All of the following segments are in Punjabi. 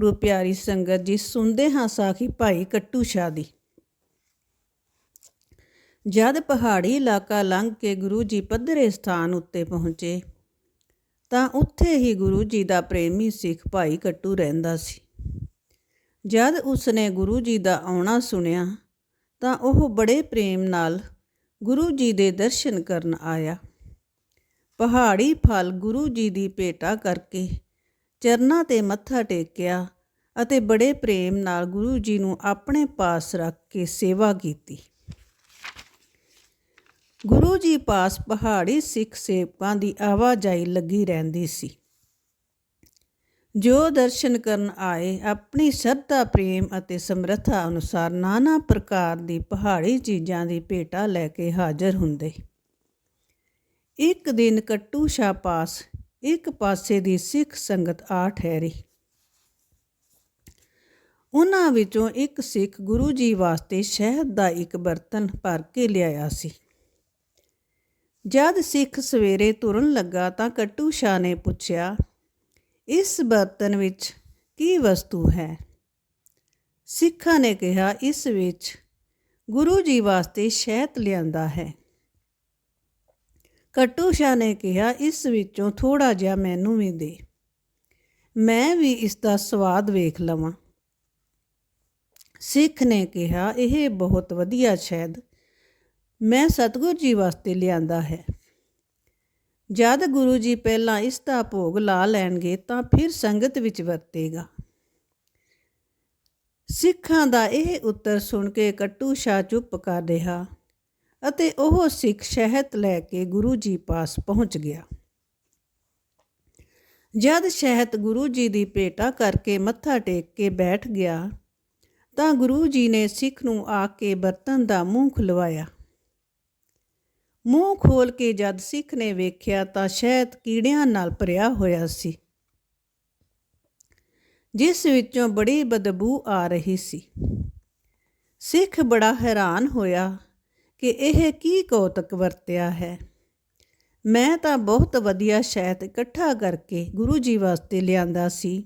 ਗੁਰੂ ਪਿਆਰੀ ਸੰਗਤ ਜੀ, ਸੁਣਦੇ ਹਾਂ ਸਾਖੀ ਭਾਈ ਕੱਟੂ ਸ਼ਾਹ ਦੀ। ਜਦ ਪਹਾੜੀ ਇਲਾਕਾ ਲੰਘ ਕੇ ਗੁਰੂ ਜੀ ਪੱਧਰੇ ਸਥਾਨ ਉੱਤੇ ਪਹੁੰਚੇ, ਤਾਂ ਉੱਥੇ ਹੀ ਗੁਰੂ ਜੀ ਦਾ ਪ੍ਰੇਮੀ ਸਿੱਖ ਭਾਈ ਕੱਟੂ ਰਹਿੰਦਾ ਸੀ। ਜਦ ਉਸਨੇ ਗੁਰੂ ਜੀ ਦਾ ਆਉਣਾ ਸੁਣਿਆ, ਤਾਂ ਉਹ ਬੜੇ ਪ੍ਰੇਮ ਨਾਲ ਗੁਰੂ ਜੀ ਦੇ ਦਰਸ਼ਨ ਕਰਨ ਆਇਆ। ਪਹਾੜੀ ਫਲ ਗੁਰੂ ਜੀ ਦੀ ਭੇਟਾ ਕਰਕੇ ਚਰਨਾਂ ਤੇ ਮੱਥਾ ਟੇਕਿਆ ਅਤੇ ਬੜੇ ਪ੍ਰੇਮ ਨਾਲ ਗੁਰੂ ਜੀ ਨੂੰ ਆਪਣੇ ਪਾਸ ਰੱਖ ਕੇ ਸੇਵਾ ਕੀਤੀ। ਗੁਰੂ ਜੀ ਪਾਸ ਪਹਾੜੀ ਸਿੱਖ ਸੇਵਕਾਂ ਦੀ ਆਵਾਜਾਈ ਲੱਗੀ ਰਹਿੰਦੀ ਸੀ। ਜੋ ਦਰਸ਼ਨ ਕਰਨ ਆਏ, ਆਪਣੀ ਸ਼ਰਧਾ, ਪ੍ਰੇਮ ਅਤੇ ਸਮਰੱਥਾ ਅਨੁਸਾਰ ਨਾਨਾ ਪ੍ਰਕਾਰ ਦੀ ਪਹਾੜੀ ਚੀਜ਼ਾਂ ਦੀ ਭੇਟਾ ਲੈ ਕੇ ਹਾਜ਼ਰ ਹੁੰਦੇ। ਇੱਕ ਦਿਨ ਕੱਟੂ ਸ਼ਾਹ ਪਾਸ ਇੱਕ ਪਾਸੇ ਦੀ ਸਿੱਖ ਸੰਗਤ ਆ ਠਹਿਰੀ। ਉਹਨਾਂ ਵਿੱਚੋਂ ਇੱਕ ਸਿੱਖ ਗੁਰੂ ਜੀ ਵਾਸਤੇ ਸ਼ਹਿਦ ਦਾ ਇੱਕ ਬਰਤਨ ਭਰ ਕੇ ਲਿਆਇਆ ਸੀ। ਜਦ ਸਿੱਖ ਸਵੇਰੇ ਤੁਰਨ ਲੱਗਾ ਤਾਂ ਕੱਟੂ ਸ਼ਾਹ ਨੇ ਪੁੱਛਿਆ, ਇਸ ਬਰਤਨ ਵਿੱਚ ਕੀ ਵਸਤੂ ਹੈ? ਸਿੱਖਾਂ ਨੇ ਕਿਹਾ, ਇਸ ਵਿੱਚ ਗੁਰੂ ਜੀ ਵਾਸਤੇ ਸ਼ਹਿਦ ਲਿਆਂਦਾ ਹੈ। ਕੱਟੂ ਸ਼ਾਹ ਨੇ ਕਿਹਾ, ਇਸ ਵਿੱਚੋਂ ਥੋੜਾ ਜਿਹਾ ਮੈਨੂੰ ਵੀ ਦੇ। ਮੈਂ ਵੀ ਇਸ ਦਾ ਸਵਾਦ ਵੇਖ ਲਵਾਂ। ਸਿੱਖ ਨੇ ਕਿਹਾ, ਇਹ ਬਹੁਤ ਵਧੀਆ ਸ਼ਹਿਦ। ਮੈਂ ਸਤਗੁਰ ਜੀ ਵਾਸਤੇ ਲਿਆਂਦਾ ਹੈ। ਜਦ ਗੁਰੂ ਜੀ ਪਹਿਲਾਂ ਇਸ ਦਾ ਭੋਗ ਲਾ ਲੈਣਗੇ, ਤਾਂ ਫਿਰ ਸੰਗਤ ਵਿੱਚ ਵਰਤੇਗਾ। ਸਿੱਖਾਂ ਦਾ ਇਹ ਉੱਤਰ ਸੁਣ ਕੇ ਕੱਟੂ ਸ਼ਾਹ ਚੁੱਪ ਕਰ ਰਿਹਾ। ਅਤੇ ਉਹ ਸਿੱਖ ਸ਼ਹਿਤ ਲੈ ਕੇ ਗੁਰੂ ਜੀ ਪਾਸ ਪਹੁੰਚ ਗਿਆ। ਜਦ ਸ਼ਹਿਦ ਗੁਰੂ ਜੀ ਦੀ ਭੇਟਾ ਕਰਕੇ ਮੱਥਾ ਟੇਕ ਕੇ ਬੈਠ ਗਿਆ, ਤਾਂ ਗੁਰੂ ਜੀ ਨੇ ਸਿੱਖ ਨੂੰ ਆ ਕੇ ਬਰਤਨ ਦਾ ਮੂੰਹ ਖੁਲਵਾਇਆ। ਮੂੰਹ ਖੋਲ ਕੇ ਜਦ ਸਿੱਖ ਨੇ ਵੇਖਿਆ ਤਾਂ ਸ਼ਹਿਦ ਕੀੜਿਆਂ ਨਾਲ ਭਰਿਆ ਹੋਇਆ ਸੀ, ਜਿਸ ਵਿੱਚੋਂ ਬੜੀ ਬਦਬੂ ਆ ਰਹੀ ਸੀ। ਸਿੱਖ ਬੜਾ ਹੈਰਾਨ ਹੋਇਆ ਕਿ ਇਹ ਕੀ ਕੌਤਕ ਵਰਤਿਆ ਹੈ? ਮੈਂ ਤਾਂ ਬਹੁਤ ਵਧੀਆ ਸ਼ਹਿਦ ਇਕੱਠਾ ਕਰਕੇ ਗੁਰੂ ਜੀ ਵਾਸਤੇ ਲਿਆਂਦਾ ਸੀ।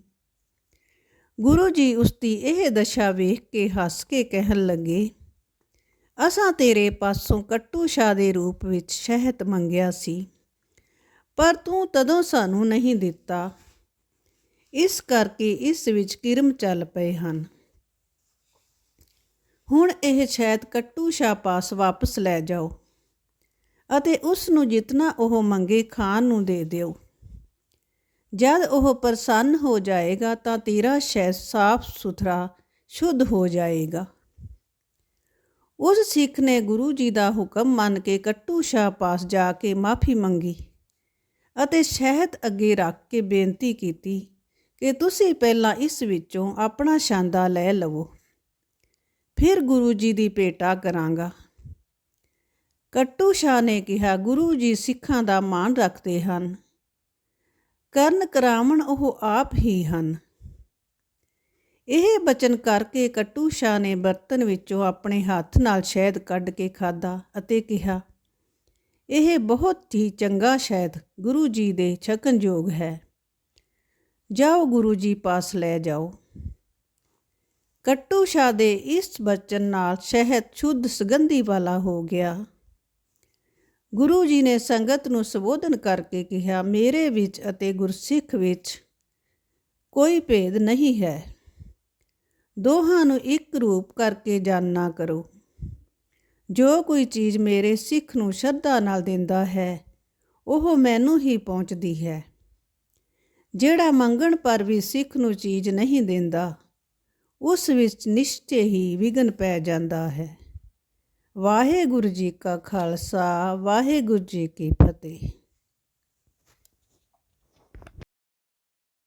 ਗੁਰੂ ਜੀ ਉਸ ਦੀ ਇਹ ਦਸ਼ਾ ਵੇਖ ਕੇ ਹੱਸ ਕੇ ਕਹਿਣ ਲੱਗੇ, ਅਸਾਂ ਤੇਰੇ ਪਾਸੋਂ ਕੱਟੂ ਸ਼ਾਹ ਦੇ ਰੂਪ ਵਿੱਚ ਸ਼ਹਿਦ ਮੰਗਿਆ ਸੀ, ਪਰ ਤੂੰ ਤਦੋਂ ਸਾਨੂੰ ਨਹੀਂ ਦਿੱਤਾ। ਇਸ ਕਰਕੇ ਇਸ ਵਿੱਚ ਕਿਰਮ ਚੱਲ ਪਏ ਹਨ। ਇਹ ਸ਼ਹਿਦ ਕੱਟੂ ਸ਼ਾਹ ਪਾਸ ਵਾਪਸ ਲੈ ਜਾਓ ਅਤੇ ਉਸ ਨੂੰ ਜਿੰਨਾ ਉਹ ਮੰਗੇ ਖਾਣ ਨੂੰ ਦੇ ਦਿਓ। ਜਦ ਉਹ ਪ੍ਰਸੰਨ ਹੋ ਜਾਏਗਾ ਤਾਂ ਤੇਰਾ ਸ਼ਹਿਦ ਸਾਫ਼ ਸੁਥਰਾ, ਸ਼ੁੱਧ ਹੋ ਜਾਏਗਾ। ਉਸ ਸਿੱਖ ਨੇ ਗੁਰੂ ਜੀ ਦਾ ਹੁਕਮ ਮੰਨ ਕੇ ਕੱਟੂ ਸ਼ਾਹ ਪਾਸ ਜਾ ਕੇ ਮਾਫੀ ਮੰਗੀ ਅਤੇ ਸ਼ਹਿਦ ਅੱਗੇ ਰੱਖ ਕੇ ਬੇਨਤੀ ਕੀਤੀ ਕਿ ਤੁਸੀਂ ਪਹਿਲਾਂ ਇਸ ਵਿੱਚੋਂ ਆਪਣਾ ਸ਼ਾਂਦਾ ਲੈ ਲਵੋ। ਫਿਰ ਗੁਰੂ ਜੀ ਦੀ ਭੇਟਾ ਕਰਾਂਗਾ। ਕੱਟੂ ਸ਼ਾਹ ਨੇ ਕਿਹਾ, ਗੁਰੂ ਜੀ ਸਿੱਖਾਂ ਦਾ ਮਾਣ ਰੱਖਦੇ ਹਨ। ਕਰਨ ਕਰਾਵਣ ਉਹ ਆਪ ਹੀ ਹਨ। ਇਹ ਬਚਨ ਕਰਕੇ ਕੱਟੂ ਸ਼ਾਹ ਨੇ ਬਰਤਨ ਵਿੱਚੋਂ ਆਪਣੇ ਹੱਥ ਨਾਲ ਸ਼ਹਿਦ ਕੱਢ ਕੇ ਖਾਦਾ ਅਤੇ ਕਿਹਾ, ਇਹ ਬਹੁਤ ਹੀ ਚੰਗਾ ਸ਼ਹਿਦ, ਗੁਰੂ ਜੀ ਦੇ ਛਕਣਯੋਗ ਹੈ। ਜਾਓ ਗੁਰੂ ਜੀ ਪਾਸ ਲੈ ਜਾਓ। ਕੱਟੂ ਸ਼ਾਹ ਦੇ ਇਸ ਬਚਨ ਨਾਲ ਸ਼ਹਿਦ ਸ਼ੁੱਧ ਸੁਗੰਧੀ ਵਾਲਾ ਹੋ ਗਿਆ। ਗੁਰੂ ਜੀ ਨੇ ਸੰਗਤ ਨੂੰ ਸੰਬੋਧਨ ਕਰਕੇ ਕਿਹਾ, ਮੇਰੇ ਵਿੱਚ ਅਤੇ ਗੁਰਸਿੱਖ ਵਿੱਚ ਕੋਈ ਭੇਦ ਨਹੀਂ ਹੈ। ਦੋਹਾਂ ਨੂੰ ਇੱਕ ਰੂਪ ਕਰਕੇ ਜਾਣਨਾ ਕਰੋ। ਜੋ ਕੋਈ ਚੀਜ਼ ਮੇਰੇ ਸਿੱਖ ਨੂੰ ਸ਼ਰਧਾ ਨਾਲ ਦਿੰਦਾ ਹੈ, ਉਹ ਮੈਨੂੰ ਹੀ ਪਹੁੰਚਦੀ ਹੈ। ਜਿਹੜਾ ਮੰਗਣ ਪਰ ਵੀ ਸਿੱਖ ਨੂੰ ਚੀਜ਼ ਨਹੀਂ ਦਿੰਦਾ ਉਸ ਵਿੱਚ ਨਿਸ਼ਚੇ ਹੀ ਵਿਗਨ ਪੈ ਜਾਂਦਾ ਹੈ। ਵਾਹਿਗੁਰੂ ਜੀ ਕਾ ਖਾਲਸਾ, ਵਾਹਿਗੁਰੂ ਜੀ ਕੀ ਫਤਿਹ।